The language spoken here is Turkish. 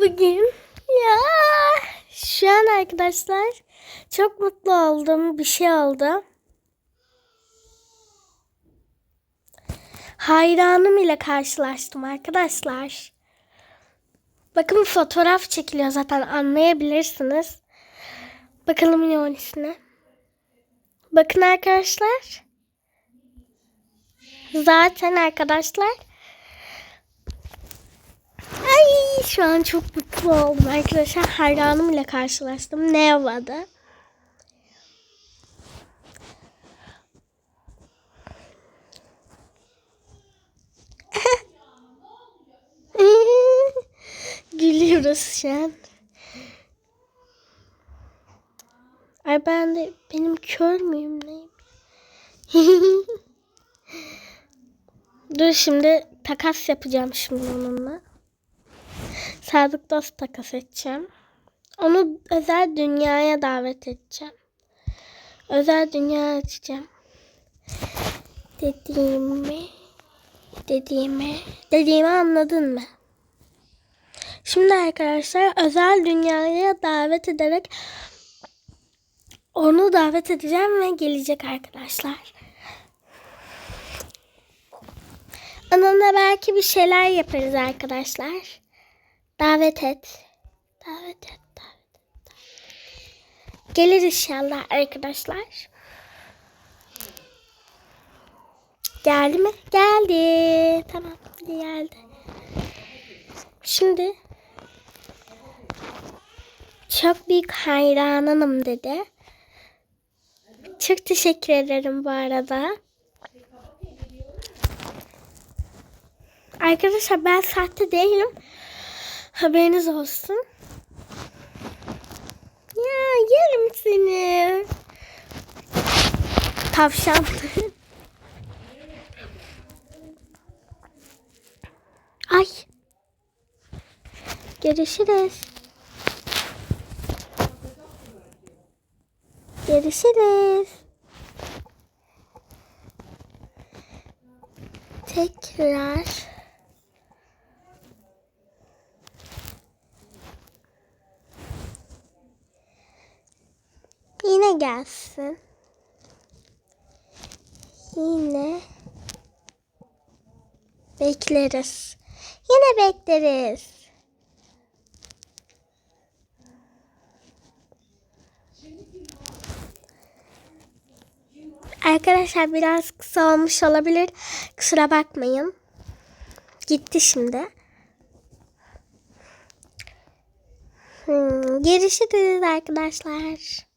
bugün. Ya şu an arkadaşlar çok mutlu oldum. Bir şey oldu. Hayranım ile karşılaştım arkadaşlar. Bakın fotoğraf çekiliyor zaten anlayabilirsiniz. Bakalım Yonis'ine. Bakın arkadaşlar. Zaten arkadaşlar Ay şu an çok mutlu oldum arkadaşlar. Hayranım ile karşılaştım. Neva'da. Gülüyoruz şu an. Ay ben de benim kör müyüm neyim? Dur şimdi takas yapacağım şimdi onunla. Sadık dost takas edeceğim. Onu özel dünyaya davet edeceğim. Özel dünya açacağım. Dediğimi, dediğimi, dediğimi anladın mı? Şimdi arkadaşlar özel dünyaya davet ederek onu davet edeceğim ve gelecek arkadaşlar. Onunla belki bir şeyler yaparız arkadaşlar. Davet et. Davet et. Davet et. Davet et. Gelir inşallah arkadaşlar. Geldi mi? Geldi. Tamam. Geldi. Şimdi çok büyük hayranınım dedi. Çok teşekkür ederim bu arada. Arkadaşlar ben sahte değilim. Haberiniz olsun. Ya yerim seni. Tavşan. Ay. Görüşürüz. Görüşürüz. Tekrar. Gelsin. Yine bekleriz. Yine bekleriz. Arkadaşlar biraz kısa olmuş olabilir. Kusura bakmayın. Gitti şimdi. Hmm, görüşürüz arkadaşlar.